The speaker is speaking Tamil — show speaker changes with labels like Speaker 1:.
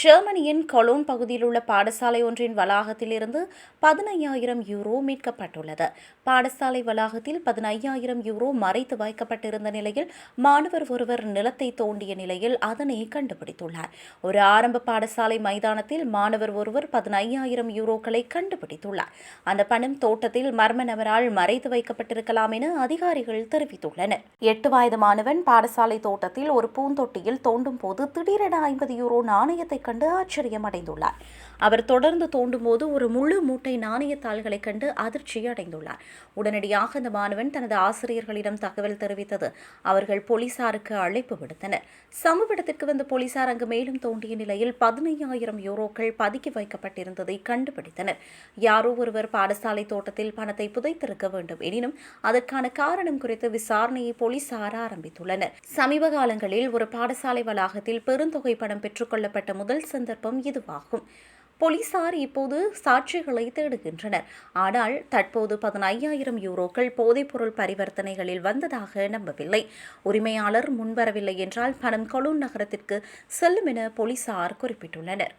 Speaker 1: ஜெர்மனியின் கொலோன் பகுதியில் உள்ள பாடசாலை ஒன்றின் வளாகத்திலிருந்து பதினையாயிரம் யூரோ மீட்கப்பட்டுள்ளது. பாடசாலை வளாகத்தில் பதினையாயிரம் யூரோ மறைத்து வைக்கப்பட்டிருந்த நிலையில் மாணவர் ஒருவர் நிலத்தை தோண்டிய நிலையில் அதனை கண்டுபிடித்துள்ளார். ஒரு ஆரம்ப பாடசாலை மைதானத்தில் மாணவர் ஒருவர் பதினையாயிரம் யூரோக்களை கண்டுபிடித்துள்ளார். அந்த பணம் தோட்டத்தில் மர்ம நபரால் மறைத்து வைக்கப்பட்டிருக்கலாம் என அதிகாரிகள் தெரிவித்துள்ளனர். எட்டு வயது மாணவன் பாடசாலை தோட்டத்தில் ஒரு பூந்தொட்டியில் தோண்டும் போது திடீரென ஐம்பது யூரோ நாணயத்தை கண்டு ஆச்சரியம் அடைந்துள்ளார் அவர் தொடர்ந்து தோண்டும் போது ஒரு முழு மூட்டை நாணயத்தாள்களை கண்டு அதிர்ச்சி அடைந்துள்ளார். உடனடியாக அந்த மாணவன் தனது ஆசிரியர்களிடம் தகவல் தெரிவித்தது. அவர்கள் போலீசாருக்கு அழைப்பு விடுத்தனர். சம்பவ இடத்திற்கு வந்த போலீசார் அங்கு மேலும் தோண்டிய நிலையில் பதினையாயிரம் யூரோக்கள் பதுக்கி வைக்கப்பட்டிருந்ததை கண்டுபிடித்தனர். யாரோ ஒருவர் பாடசாலை தோட்டத்தில் பணத்தை புதைத்திருக்க வேண்டும் எனினும் அதற்கான காரணம் குறித்து விசாரணையை போலீசார் ஆரம்பித்துள்ளனர். சமீப காலங்களில் ஒரு பாடசாலை வளாகத்தில் பெருந்தொகை பணம் பெற்றுக்கொள்ளப்பட்ட முதல் முதல் சந்தர்ப்பம் இதுவாகும். போலீசார் இப்போது சாட்சிகளை தேடுகின்றனர். ஆனால் தற்போது பதினையாயிரம் யூரோக்கள் போதைப்பொருள் பரிவர்த்தனைகளில் வந்ததாக நம்பவில்லை. உரிமையாளர் முன்வரவில்லை என்றால் பணம் கொலூன் நகரத்திற்கு செல்லும் என போலீசார் குறிப்பிட்டுள்ளனர்.